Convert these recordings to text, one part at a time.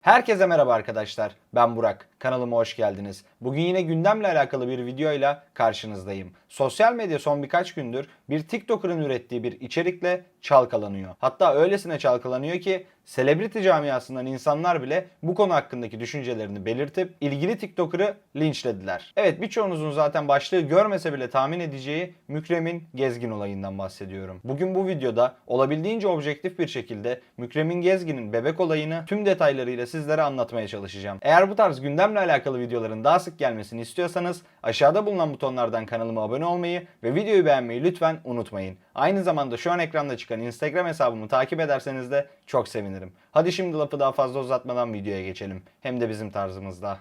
Herkese merhaba arkadaşlar. Ben Burak. Kanalıma hoş geldiniz. Bugün yine gündemle alakalı bir videoyla karşınızdayım. Sosyal medya son birkaç gündür bir TikToker'ın ürettiği bir içerikle çalkalanıyor. Hatta öylesine çalkalanıyor ki selebriti camiasından insanlar bile bu konu hakkındaki düşüncelerini belirtip ilgili TikToker'ı linçlediler. Evet birçoğunuzun zaten başlığı görmese bile tahmin edeceği Mükrem'in Gezgin olayından bahsediyorum. Bugün bu videoda olabildiğince objektif bir şekilde Mükremin Gezgin'in bebek olayını tüm detaylarıyla sizlere anlatmaya çalışacağım. Eğer bu tarz gündemle alakalı videoların daha sık gelmesini istiyorsanız aşağıda bulunan butonlardan kanalıma abone olmayı ve videoyu beğenmeyi lütfen unutmayın. Aynı zamanda şu an ekranda çıkan Instagram hesabımı takip ederseniz de çok sevinirim. Hadi şimdi lafı daha fazla uzatmadan videoya geçelim. Hem de bizim tarzımızda.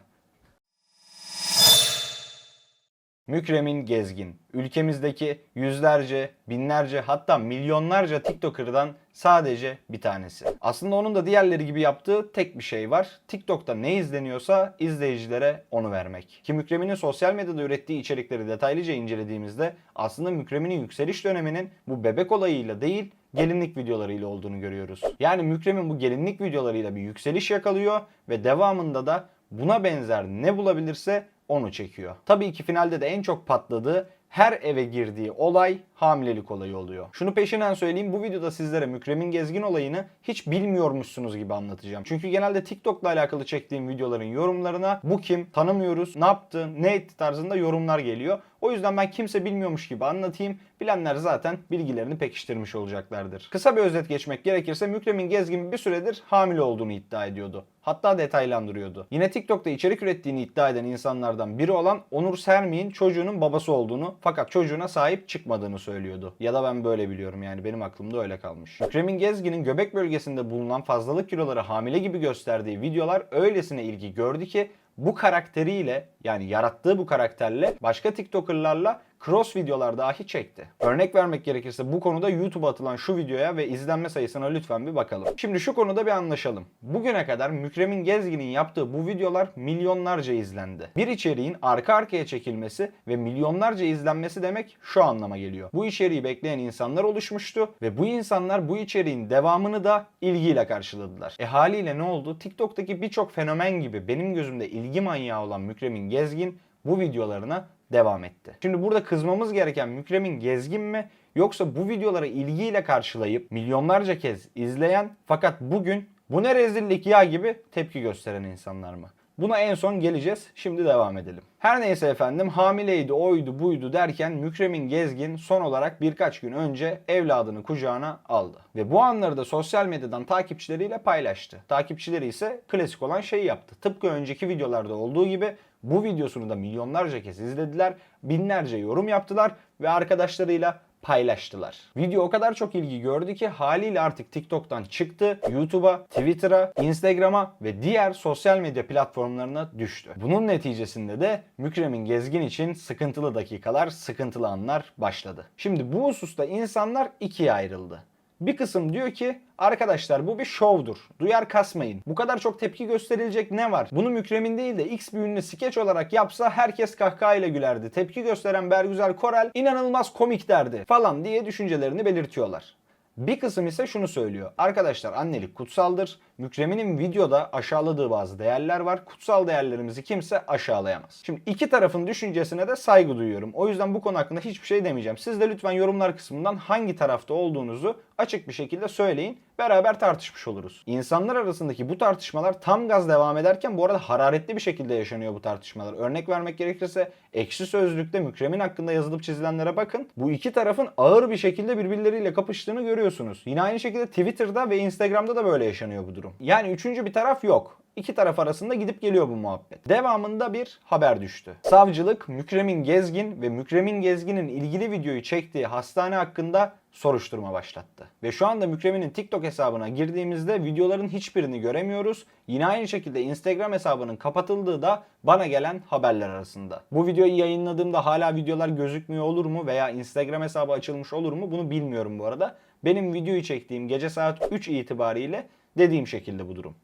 Mükremin Gezgin. Ülkemizdeki yüzlerce, binlerce hatta milyonlarca TikToker'dan sadece bir tanesi. Aslında onun da diğerleri gibi yaptığı tek bir şey var. TikTok'ta ne izleniyorsa izleyicilere onu vermek. Ki Mükremin'in sosyal medyada ürettiği içerikleri detaylıca incelediğimizde aslında Mükremin'in yükseliş döneminin bu bebek olayıyla değil gelinlik videolarıyla olduğunu görüyoruz. Yani Mükremin bu gelinlik videolarıyla bir yükseliş yakalıyor ve devamında da buna benzer ne bulabilirse onu çekiyor. Tabii ki finalde de en çok patladığı her eve girdiği olay hamilelik olayı oluyor. Şunu peşinden söyleyeyim bu videoda sizlere Mükremin Gezgin olayını hiç bilmiyormuşsunuz gibi anlatacağım. Çünkü genelde TikTok'la alakalı çektiğim videoların yorumlarına bu kim, tanımıyoruz, ne yaptı, ne etti tarzında yorumlar geliyor. O yüzden ben kimse bilmiyormuş gibi anlatayım. Bilenler zaten bilgilerini pekiştirmiş olacaklardır. Kısa bir özet geçmek gerekirse Mükremin Gezgin bir süredir hamile olduğunu iddia ediyordu. Hatta detaylandırıyordu. Yine TikTok'ta içerik ürettiğini iddia eden insanlardan biri olan Onur Sermi'nin çocuğunun babası olduğunu fakat çocuğuna sahip çıkmadığını söylüyordu. Ya da ben böyle biliyorum yani benim aklımda öyle kalmış. Mükremin Gezgin'in göbek bölgesinde bulunan fazlalık kiloları hamile gibi gösterdiği videolar öylesine ilgi gördü ki bu karakteriyle yani yarattığı bu karakterle başka TikToker'larla cross videolar dahi çekti. Örnek vermek gerekirse bu konuda YouTube'a atılan şu videoya ve izlenme sayısına lütfen bir bakalım. Şimdi şu konuda bir anlaşalım. Bugüne kadar Mükremin Gezgin'in yaptığı bu videolar milyonlarca izlendi. Bir içeriğin arka arkaya çekilmesi ve milyonlarca izlenmesi demek şu anlama geliyor. Bu içeriği bekleyen insanlar oluşmuştu ve bu insanlar bu içeriğin devamını da ilgiyle karşıladılar. E haliyle ne oldu? TikTok'taki birçok fenomen gibi benim gözümde ilgi manyağı olan Mükremin Gezgin bu videolarına devam etti. Şimdi burada kızmamız gereken Mükremin Gezgin mi yoksa bu videoları ilgiyle karşılayıp milyonlarca kez izleyen fakat bugün bu ne rezillik ya gibi tepki gösteren insanlar mı? Buna en son geleceğiz. Şimdi devam edelim. Her neyse efendim hamileydi, oydu, buydu derken Mükremin Gezgin son olarak birkaç gün önce evladını kucağına aldı. Ve bu anları da sosyal medyadan takipçileriyle paylaştı. Takipçileri ise klasik olan şeyi yaptı. Tıpkı önceki videolarda olduğu gibi bu videosunu da milyonlarca kez izlediler, binlerce yorum yaptılar ve arkadaşlarıyla paylaştılar. Video o kadar çok ilgi gördü ki haliyle artık TikTok'tan çıktı, YouTube'a, Twitter'a, Instagram'a ve diğer sosyal medya platformlarına düştü. Bunun neticesinde de Mükremin Gezgin için sıkıntılı dakikalar, sıkıntılı anlar başladı. Şimdi bu hususta insanlar ikiye ayrıldı. Bir kısım diyor ki arkadaşlar bu bir şovdur. Duyar kasmayın. Bu kadar çok tepki gösterilecek ne var? Bunu Mükremin değil de X bir ünlü skeç olarak yapsa herkes kahkahayla gülerdi. Tepki gösteren Bergüzar Korel inanılmaz komik derdi falan diye düşüncelerini belirtiyorlar. Bir kısım ise şunu söylüyor. Arkadaşlar annelik kutsaldır. Mükremin'in videoda aşağıladığı bazı değerler var. Kutsal değerlerimizi kimse aşağılayamaz. Şimdi iki tarafın düşüncesine de saygı duyuyorum. O yüzden bu konu hakkında hiçbir şey demeyeceğim. Siz de lütfen yorumlar kısmından hangi tarafta olduğunuzu açık bir şekilde söyleyin. Beraber tartışmış oluruz. İnsanlar arasındaki bu tartışmalar tam gaz devam ederken bu arada hararetli bir şekilde yaşanıyor bu tartışmalar. Örnek vermek gerekirse ekşi sözlükte Mükremin hakkında yazılıp çizilenlere bakın. Bu iki tarafın ağır bir şekilde birbirleriyle kapıştığını görüyorsunuz. Yine aynı şekilde Twitter'da ve Instagram'da da böyle yaşanıyor bu durum. Yani üçüncü bir taraf yok. İki taraf arasında gidip geliyor bu muhabbet. Devamında bir haber düştü. Savcılık Mükremin Gezgin ve Mükremin Gezgin'in ilgili videoyu çektiği hastane hakkında soruşturma başlattı. Ve şu anda Mükremin'in TikTok hesabına girdiğimizde videoların hiçbirini göremiyoruz. Yine aynı şekilde Instagram hesabının kapatıldığı da bana gelen haberler arasında. Bu videoyu yayınladığımda hala videolar gözükmüyor olur mu veya Instagram hesabı açılmış olur mu bunu bilmiyorum bu arada. Benim videoyu çektiğim gece saat 3 itibariyle dediğim şekilde bu durum.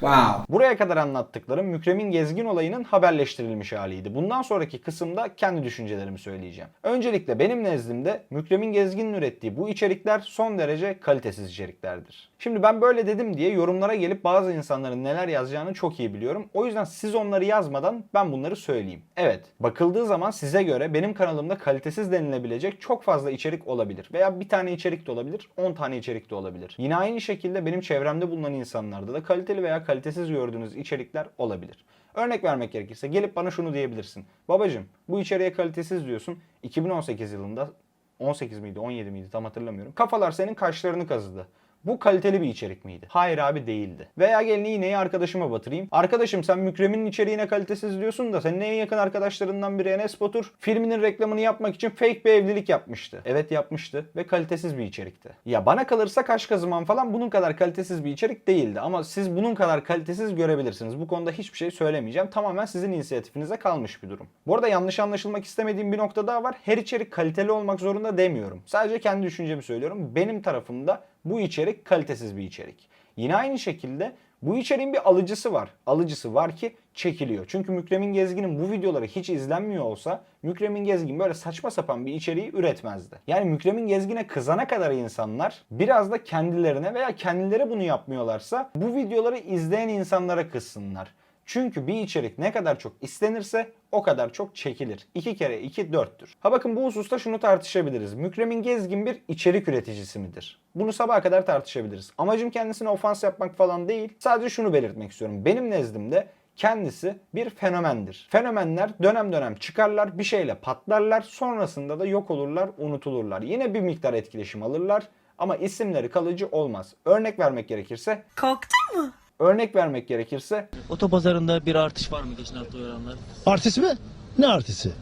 Wow. Buraya kadar anlattıklarım Mükremin Gezgin olayının haberleştirilmiş haliydi. Bundan sonraki kısımda kendi düşüncelerimi söyleyeceğim. Öncelikle benim nezdimde Mükremin Gezgin'in ürettiği bu içerikler son derece kalitesiz içeriklerdir. Şimdi ben böyle dedim diye yorumlara gelip bazı insanların neler yazacağını çok iyi biliyorum. O yüzden siz onları yazmadan ben bunları söyleyeyim. Evet, bakıldığı zaman size göre benim kanalımda kalitesiz denilebilecek çok fazla içerik olabilir. Veya bir tane içerik de olabilir, 10 tane içerik de olabilir. Yine aynı şekilde benim çevremde bulunan insanlarda da kaliteli veya kalitesiz gördüğünüz içerikler olabilir. Örnek vermek gerekirse gelip bana şunu diyebilirsin. Babacım bu içeriğe kalitesiz diyorsun. 2018 yılında 18 miydi 17 miydi tam hatırlamıyorum. Kafalar senin kaşlarını kazıdı. Bu kaliteli bir içerik miydi? Hayır abi değildi. Veya gelin iğneyi arkadaşıma batırayım. Arkadaşım sen Mükremin'in içeriğine kalitesiz diyorsun da senin en yakın arkadaşlarından biri Enes Batur filminin reklamını yapmak için fake bir evlilik yapmıştı. Evet yapmıştı ve kalitesiz bir içerikti. Ya bana kalırsa kaş kazımam falan bunun kadar kalitesiz bir içerik değildi. Ama siz bunun kadar kalitesiz görebilirsiniz. Bu konuda hiçbir şey söylemeyeceğim. Tamamen sizin inisiyatifinize kalmış bir durum. Bu arada yanlış anlaşılmak istemediğim bir nokta daha var. Her içerik kaliteli olmak zorunda demiyorum. Sadece kendi düşüncemi söylüyorum. Benim tarafımda bu içerik kalitesiz bir içerik. Yine aynı şekilde bu içeriğin bir alıcısı var. Alıcısı var ki çekiliyor. Çünkü Mükremin Gezgin'in bu videoları hiç izlenmiyor olsa Mükremin Gezgin böyle saçma sapan bir içeriği üretmezdi. Yani Mükremin Gezgin'e kızana kadar insanlar biraz da kendilerine veya kendileri bunu yapmıyorlarsa bu videoları izleyen insanlara kızsınlar. Çünkü bir içerik ne kadar çok istenirse o kadar çok çekilir. 2 kere 2 4'tür. Ha bakın bu hususta şunu tartışabiliriz. Mükremin Gezgin bir içerik üreticisi midir? Bunu sabaha kadar tartışabiliriz. Amacım kendisine ofans yapmak falan değil. Sadece şunu belirtmek istiyorum. Benim nezdimde kendisi bir fenomendir. Fenomenler dönem dönem çıkarlar, bir şeyle patlarlar, sonrasında da yok olurlar, unutulurlar. Yine bir miktar etkileşim alırlar ama isimleri kalıcı olmaz. Örnek vermek gerekirse Korktun mu? Örnek vermek gerekirse Otopazarında bir artış var mı geçen hafta oranlar? Artist mi? Ne artisti?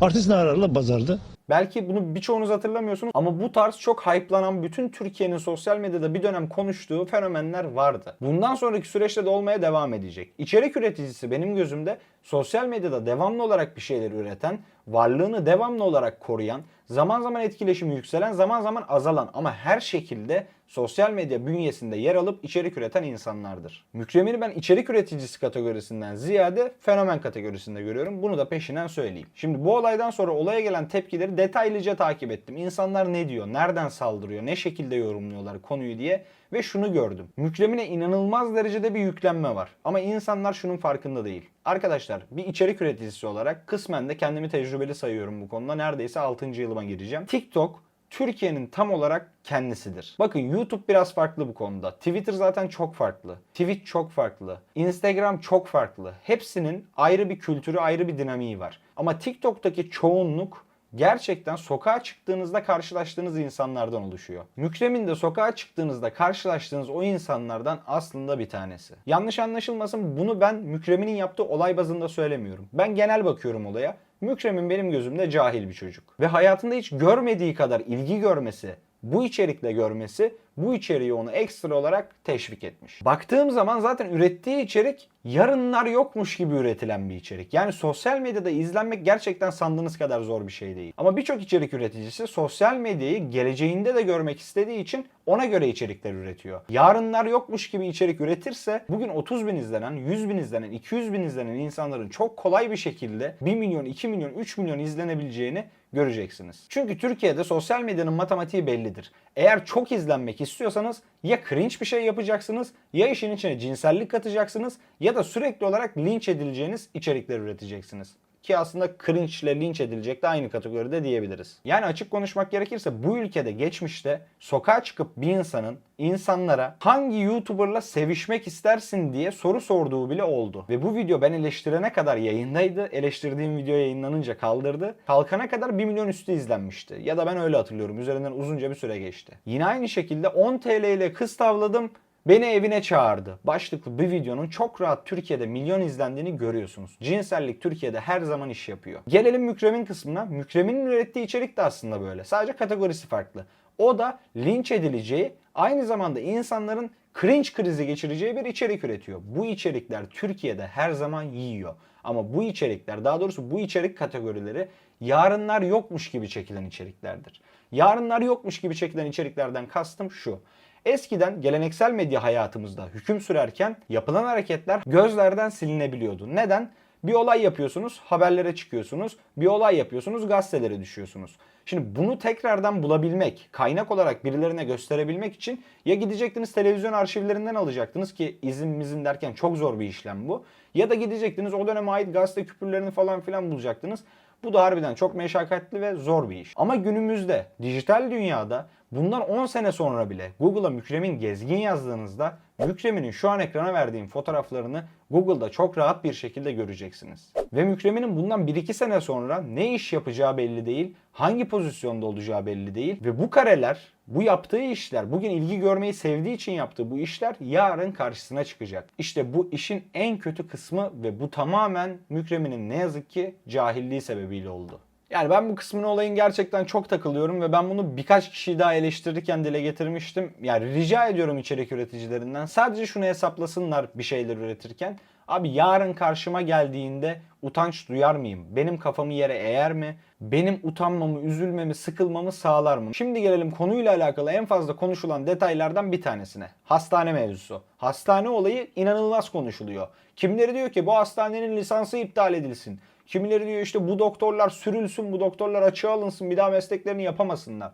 Artist ne ararlar pazarda? Belki bunu birçoğunuz hatırlamıyorsunuz ama bu tarz çok hype'lanan bütün Türkiye'nin sosyal medyada bir dönem konuştuğu fenomenler vardı. Bundan sonraki süreçte de olmaya devam edecek. İçerik üreticisi benim gözümde sosyal medyada devamlı olarak bir şeyler üreten, varlığını devamlı olarak koruyan, zaman zaman etkileşimi yükselen, zaman zaman azalan ama her şekilde sosyal medya bünyesinde yer alıp içerik üreten insanlardır. Mükremin'i ben içerik üreticisi kategorisinden ziyade fenomen kategorisinde görüyorum. Bunu da peşinden söyleyeyim. Şimdi bu olaydan sonra olaya gelen tepkileri detaylıca takip ettim. İnsanlar ne diyor, nereden saldırıyor, ne şekilde yorumluyorlar konuyu diye ve şunu gördüm. Mükremine inanılmaz derecede bir yüklenme var. Ama insanlar şunun farkında değil. Arkadaşlar bir içerik üreticisi olarak kısmen de kendimi tecrübeli sayıyorum bu konuda. Neredeyse 6. yılıma gireceğim. TikTok Türkiye'nin tam olarak kendisidir. Bakın YouTube biraz farklı bu konuda. Twitter zaten çok farklı. Twitch çok farklı. Instagram çok farklı. Hepsinin ayrı bir kültürü, ayrı bir dinamiği var. Ama TikTok'taki çoğunluk gerçekten sokağa çıktığınızda karşılaştığınız insanlardan oluşuyor. Mükremin de sokağa çıktığınızda karşılaştığınız o insanlardan aslında bir tanesi. Yanlış anlaşılmasın bunu ben Mükremin'in yaptığı olay bazında söylemiyorum. Ben genel bakıyorum olaya. Mükremin benim gözümde cahil bir çocuk. Ve hayatında hiç görmediği kadar ilgi görmesi, bu içerikle görmesi bu içeriği onu ekstra olarak teşvik etmiş. Baktığım zaman zaten ürettiği içerik yarınlar yokmuş gibi üretilen bir içerik. Yani sosyal medyada izlenmek gerçekten sandığınız kadar zor bir şey değil. Ama birçok içerik üreticisi sosyal medyayı geleceğinde de görmek istediği için ona göre içerikler üretiyor. Yarınlar yokmuş gibi içerik üretirse bugün 30 bin izlenen, 100 bin izlenen, 200 bin izlenen insanların çok kolay bir şekilde 1 milyon, 2 milyon, 3 milyon izlenebileceğini göreceksiniz. Çünkü Türkiye'de sosyal medyanın matematiği bellidir. Eğer çok izlenmek istiyorsanız ya cringe bir şey yapacaksınız ya işin içine cinsellik katacaksınız ya da sürekli olarak linç edileceğiniz içerikler üreteceksiniz. Ki aslında cringe ile linç edilecek de aynı kategoride diyebiliriz. Yani açık konuşmak gerekirse bu ülkede geçmişte sokağa çıkıp bir insanın insanlara hangi YouTuber'la sevişmek istersin diye soru sorduğu bile oldu. Ve bu video ben eleştirene kadar yayındaydı. Eleştirdiğim video yayınlanınca kaldırdı. Kalkana kadar 1 milyon üstü izlenmişti. Ya da ben öyle hatırlıyorum. Üzerinden uzunca bir süre geçti. Yine aynı şekilde 10 TL ile kız tavladım. Beni evine çağırdı. Başlıklı bir videonun çok rahat Türkiye'de milyon izlendiğini görüyorsunuz. Cinsellik Türkiye'de her zaman iş yapıyor. Gelelim Mükremin kısmına. Mükremin'in ürettiği içerik de aslında böyle. Sadece kategorisi farklı. O da linç edileceği, aynı zamanda insanların cringe krizi geçireceği bir içerik üretiyor. Bu içerikler Türkiye'de her zaman yiyor. Ama bu içerikler, daha doğrusu bu içerik kategorileri yarınlar yokmuş gibi çekilen içeriklerdir. Yarınlar yokmuş gibi çekilen içeriklerden kastım şu. Eskiden geleneksel medya hayatımızda hüküm sürerken yapılan hareketler gözlerden silinebiliyordu. Neden? Bir olay yapıyorsunuz, haberlere çıkıyorsunuz. Bir olay yapıyorsunuz, gazetelere düşüyorsunuz. Şimdi bunu tekrardan bulabilmek, kaynak olarak birilerine gösterebilmek için ya gidecektiniz televizyon arşivlerinden alacaktınız ki izin mizin derken çok zor bir işlem bu. Ya da gidecektiniz o döneme ait gazete küpürlerini falan filan bulacaktınız. Bu da harbiden çok meşakkatli ve zor bir iş. Ama günümüzde dijital dünyada bundan 10 sene sonra bile Google'a Mükremin Gezgin yazdığınızda Mükremin'in şu an ekrana verdiğim fotoğraflarını Google'da çok rahat bir şekilde göreceksiniz. Ve Mükremin'in bundan 1-2 sene sonra ne iş yapacağı belli değil, hangi pozisyonda olacağı belli değil ve bu kareler, bu yaptığı işler, bugün ilgi görmeyi sevdiği için yaptığı bu işler yarın karşısına çıkacak. İşte bu işin en kötü kısmı ve bu tamamen Mükremin'in ne yazık ki cahilliği sebebiyle oldu. Yani ben bu kısmına olayın gerçekten çok takılıyorum ve ben bunu birkaç kişiyi daha eleştirirken dile getirmiştim. Yani rica ediyorum içerik üreticilerinden sadece şunu hesaplasınlar bir şeyler üretirken. Abi yarın karşıma geldiğinde utanç duyar mıyım? Benim kafamı yere eğer mi? Benim utanmamı, üzülmemi, sıkılmamı sağlar mı? Şimdi gelelim konuyla alakalı en fazla konuşulan detaylardan bir tanesine. Hastane mevzusu. Hastane olayı inanılmaz konuşuluyor. Kimleri diyor ki bu hastanenin lisansı iptal edilsin. Kimileri diyor işte bu doktorlar sürülsün, bu doktorlar açığa alınsın, bir daha mesleklerini yapamasınlar.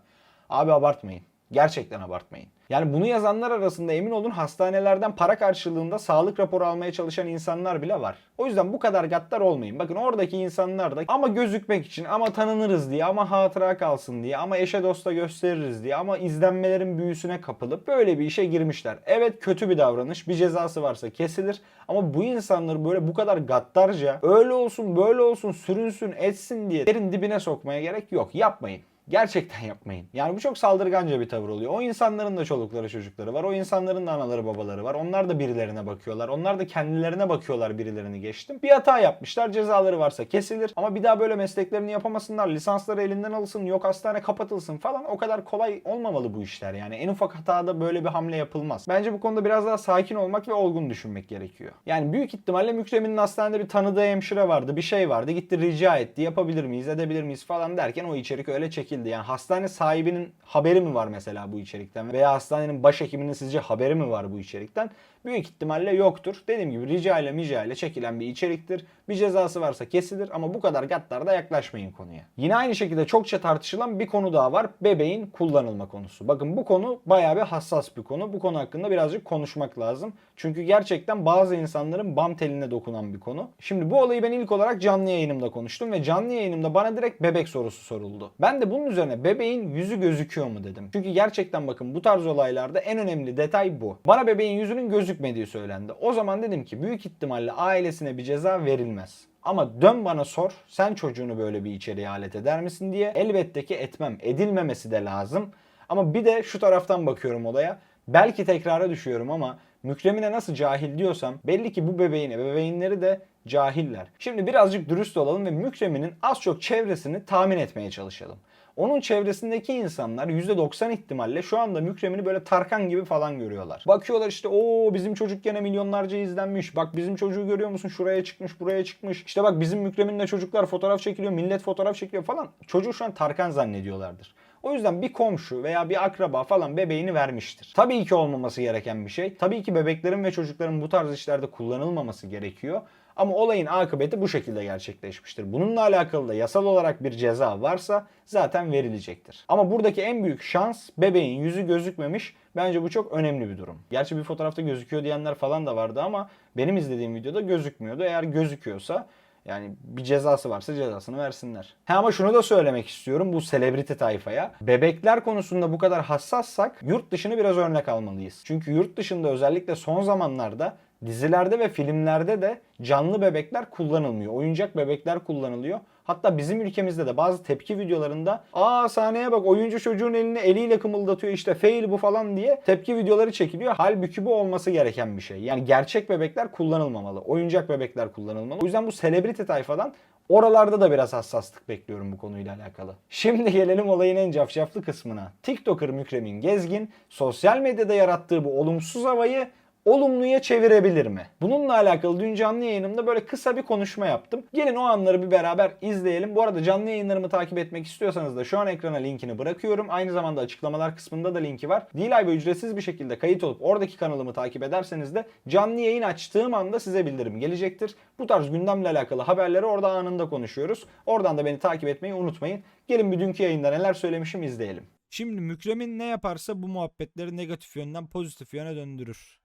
Abi abartmayın. Gerçekten abartmayın. Yani bunu yazanlar arasında emin olun hastanelerden para karşılığında sağlık raporu almaya çalışan insanlar bile var. O yüzden bu kadar gaddar olmayın. Bakın oradaki insanlar da ama gözükmek için, ama tanınırız diye, ama hatıra kalsın diye, ama eşe dosta gösteririz diye, ama izlenmelerin büyüsüne kapılıp böyle bir işe girmişler. Evet kötü bir davranış, bir cezası varsa kesilir. Ama bu insanları böyle bu kadar gaddarca öyle olsun, böyle olsun, sürünsün, etsin diye derin dibine sokmaya gerek yok. Yapmayın. Gerçekten yapmayın. Yani bu çok saldırganca bir tavır oluyor. O insanların da çolukları çocukları var. O insanların da anaları babaları var. Onlar da birilerine bakıyorlar. Onlar da kendilerine bakıyorlar birilerini geçtim. Bir hata yapmışlar. Cezaları varsa kesilir. Ama bir daha böyle mesleklerini yapamasınlar. Lisansları elinden alsın. Yok hastane kapatılsın falan. O kadar kolay olmamalı bu işler. Yani en ufak hatada böyle bir hamle yapılmaz. Bence bu konuda biraz daha sakin olmak ve olgun düşünmek gerekiyor. Yani büyük ihtimalle Mükremin'in hastanede bir tanıdığı hemşire vardı. Bir şey vardı. Gitti rica etti. Yapabilir miyiz, edebilir miyiz falan derken o içerik öyle çekildi. Yani hastane sahibinin haberi mi var mesela bu içerikten? Veya hastanenin başhekiminin sizce haberi mi var bu içerikten? Büyük ihtimalle yoktur. Dediğim gibi rica ile mica ile çekilen bir içeriktir. Bir cezası varsa kesilir ama bu kadar gaddar da yaklaşmayın konuya. Yine aynı şekilde çokça tartışılan bir konu daha var. Bebeğin kullanılma konusu. Bakın bu konu bayağı bir hassas bir konu. Bu konu hakkında birazcık konuşmak lazım. Çünkü gerçekten bazı insanların bam teline dokunan bir konu. Şimdi bu olayı ben ilk olarak canlı yayınımda konuştum ve canlı yayınımda bana direkt bebek sorusu soruldu. Ben de bunun üzerine bebeğin yüzü gözüküyor mu dedim. Çünkü gerçekten bakın bu tarz olaylarda en önemli detay bu. Bana bebeğin yüzünün gözükmediği söylendi. O zaman dedim ki büyük ihtimalle ailesine bir ceza verilmez. Ama dön bana sor sen çocuğunu böyle bir içeriğe alet eder misin diye elbette ki etmem. Edilmemesi de lazım. Ama bir de şu taraftan bakıyorum olaya. Belki tekrara düşüyorum ama Mükremine nasıl cahil diyorsam belli ki bu bebeğin ebeveynleri de cahiller. Şimdi birazcık dürüst olalım ve Mükremin'in az çok çevresini tahmin etmeye çalışalım. Onun çevresindeki insanlar %90 ihtimalle şu anda Mükremin'i böyle Tarkan gibi falan görüyorlar. Bakıyorlar işte o bizim çocuk gene milyonlarca izlenmiş. Bak bizim çocuğu görüyor musun? Şuraya çıkmış, buraya çıkmış. İşte bak bizim Mükremin'le çocuklar fotoğraf çekiliyor, millet fotoğraf çekiyor falan. Çocuğu şu an Tarkan zannediyorlardır. O yüzden bir komşu veya bir akraba falan bebeğini vermiştir. Tabii ki olmaması gereken bir şey. Tabii ki bebeklerin ve çocukların bu tarz işlerde kullanılmaması gerekiyor. Ama olayın akıbeti bu şekilde gerçekleşmiştir. Bununla alakalı da yasal olarak bir ceza varsa zaten verilecektir. Ama buradaki en büyük şans bebeğin yüzü gözükmemiş. Bence bu çok önemli bir durum. Gerçi bir fotoğrafta gözüküyor diyenler falan da vardı ama benim izlediğim videoda gözükmüyordu. Eğer gözüküyorsa yani bir cezası varsa cezasını versinler. Ha ama şunu da söylemek istiyorum bu selebriti tayfaya. Bebekler konusunda bu kadar hassassak yurt dışını biraz örnek almalıyız. Çünkü yurt dışında özellikle son zamanlarda dizilerde ve filmlerde de canlı bebekler kullanılmıyor. Oyuncak bebekler kullanılıyor. Hatta bizim ülkemizde de bazı tepki videolarında aa sahneye bak oyuncu çocuğun elini eliyle kımıldatıyor işte fail bu falan diye tepki videoları çekiliyor. Halbuki bu olması gereken bir şey. Yani gerçek bebekler kullanılmamalı. Oyuncak bebekler kullanılmalı. O yüzden bu selebriti tayfadan Oralarda da biraz hassaslık bekliyorum bu konuyla alakalı. Şimdi gelelim olayın en cafcaflı kısmına. TikToker Mükremin Gezgin sosyal medyada yarattığı bu olumsuz havayı olumluya çevirebilir mi? Bununla alakalı dün canlı yayınımda böyle kısa bir konuşma yaptım. Gelin o anları bir beraber izleyelim. Bu arada canlı yayınlarımı takip etmek istiyorsanız da şu an ekrana linkini bırakıyorum. Aynı zamanda açıklamalar kısmında da linki var. D-Live'a ücretsiz bir şekilde kayıt olup oradaki kanalımı takip ederseniz de canlı yayın açtığım anda size bildirim gelecektir. Bu tarz gündemle alakalı haberleri orada anında konuşuyoruz. Oradan da beni takip etmeyi unutmayın. Gelin bir dünkü yayında neler söylemişim izleyelim. Şimdi Mükremin ne yaparsa bu muhabbetleri negatif yönden pozitif yöne döndürür.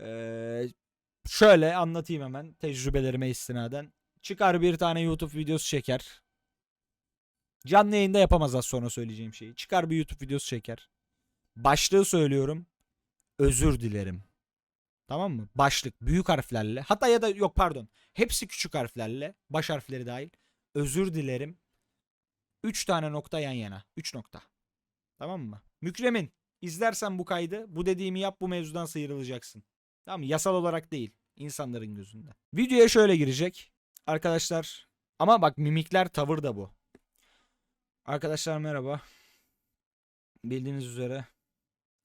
Ee, şöyle anlatayım hemen tecrübelerime istinaden. Çıkar bir tane YouTube videosu çeker. Canlı yayında yapamaz az sonra söyleyeceğim şeyi. Çıkar bir YouTube videosu çeker. Başlığı söylüyorum. Özür dilerim. Tamam mı? Başlık büyük harflerle. Hatta ya da yok pardon. Hepsi küçük harflerle. Baş harfleri dahil. Özür dilerim. 3 tane nokta yan yana. 3 nokta. Tamam mı? Mükremin izlersen bu kaydı bu dediğimi yap bu mevzudan sıyrılacaksın. Tamam mı? Yasal olarak değil. insanların gözünde. Videoya şöyle girecek. Arkadaşlar ama bak mimikler tavır da bu. Arkadaşlar merhaba. Bildiğiniz üzere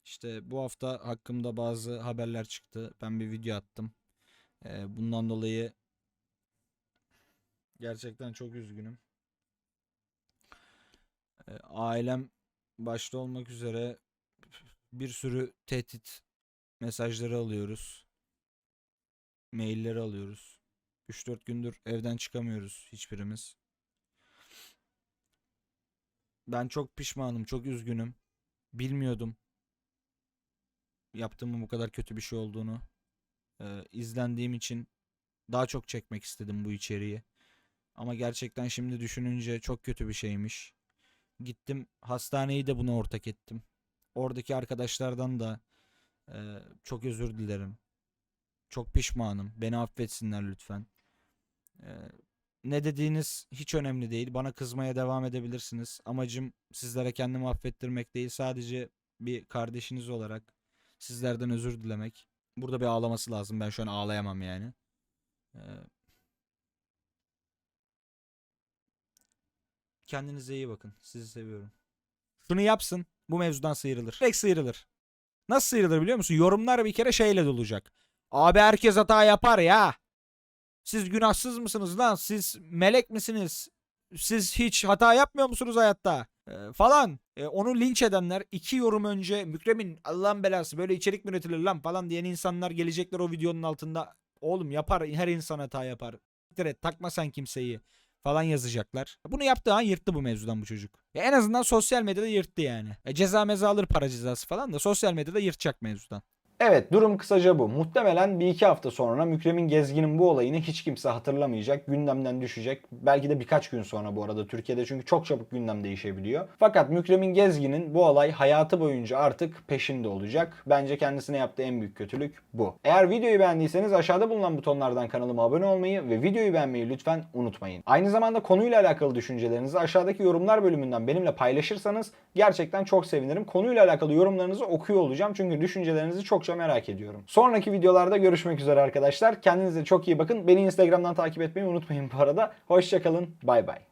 işte bu hafta hakkımda bazı haberler çıktı. Ben bir video attım. Ee, bundan dolayı gerçekten çok üzgünüm. Ee, ailem başta olmak üzere bir sürü tehdit mesajları alıyoruz. Mailleri alıyoruz. 3-4 gündür evden çıkamıyoruz hiçbirimiz. Ben çok pişmanım, çok üzgünüm. Bilmiyordum yaptığımın bu kadar kötü bir şey olduğunu. Ee, izlendiğim için daha çok çekmek istedim bu içeriği. Ama gerçekten şimdi düşününce çok kötü bir şeymiş. Gittim hastaneyi de buna ortak ettim. Oradaki arkadaşlardan da e, çok özür dilerim. Çok pişmanım. Beni affetsinler lütfen. E, ne dediğiniz hiç önemli değil. Bana kızmaya devam edebilirsiniz. Amacım sizlere kendimi affettirmek değil. Sadece bir kardeşiniz olarak sizlerden özür dilemek. Burada bir ağlaması lazım. Ben şu an ağlayamam yani. E, kendinize iyi bakın. Sizi seviyorum. Şunu yapsın. Bu mevzudan sıyrılır. Direkt sıyrılır. Nasıl sıyrılır biliyor musun? Yorumlar bir kere şeyle dolacak. Abi herkes hata yapar ya. Siz günahsız mısınız lan? Siz melek misiniz? Siz hiç hata yapmıyor musunuz hayatta? Ee, falan. Ee, onu linç edenler iki yorum önce Mükremin Allah'ın belası böyle içerik mi üretilir lan falan diyen insanlar gelecekler o videonun altında. Oğlum yapar her insan hata yapar. Et, takma sen kimseyi falan yazacaklar. Bunu yaptığı an yırttı bu mevzudan bu çocuk. Ya en azından sosyal medyada yırttı yani. E ceza meza alır para cezası falan da sosyal medyada yırtacak mevzudan. Evet durum kısaca bu. Muhtemelen bir iki hafta sonra Mükremin Gezgin'in bu olayını hiç kimse hatırlamayacak. Gündemden düşecek. Belki de birkaç gün sonra bu arada Türkiye'de çünkü çok çabuk gündem değişebiliyor. Fakat Mükremin Gezgin'in bu olay hayatı boyunca artık peşinde olacak. Bence kendisine yaptığı en büyük kötülük bu. Eğer videoyu beğendiyseniz aşağıda bulunan butonlardan kanalıma abone olmayı ve videoyu beğenmeyi lütfen unutmayın. Aynı zamanda konuyla alakalı düşüncelerinizi aşağıdaki yorumlar bölümünden benimle paylaşırsanız gerçekten çok sevinirim. Konuyla alakalı yorumlarınızı okuyor olacağım çünkü düşüncelerinizi çokça merak ediyorum. Sonraki videolarda görüşmek üzere arkadaşlar. Kendinize çok iyi bakın. Beni Instagram'dan takip etmeyi unutmayın bu arada. Hoşçakalın. Bay bay.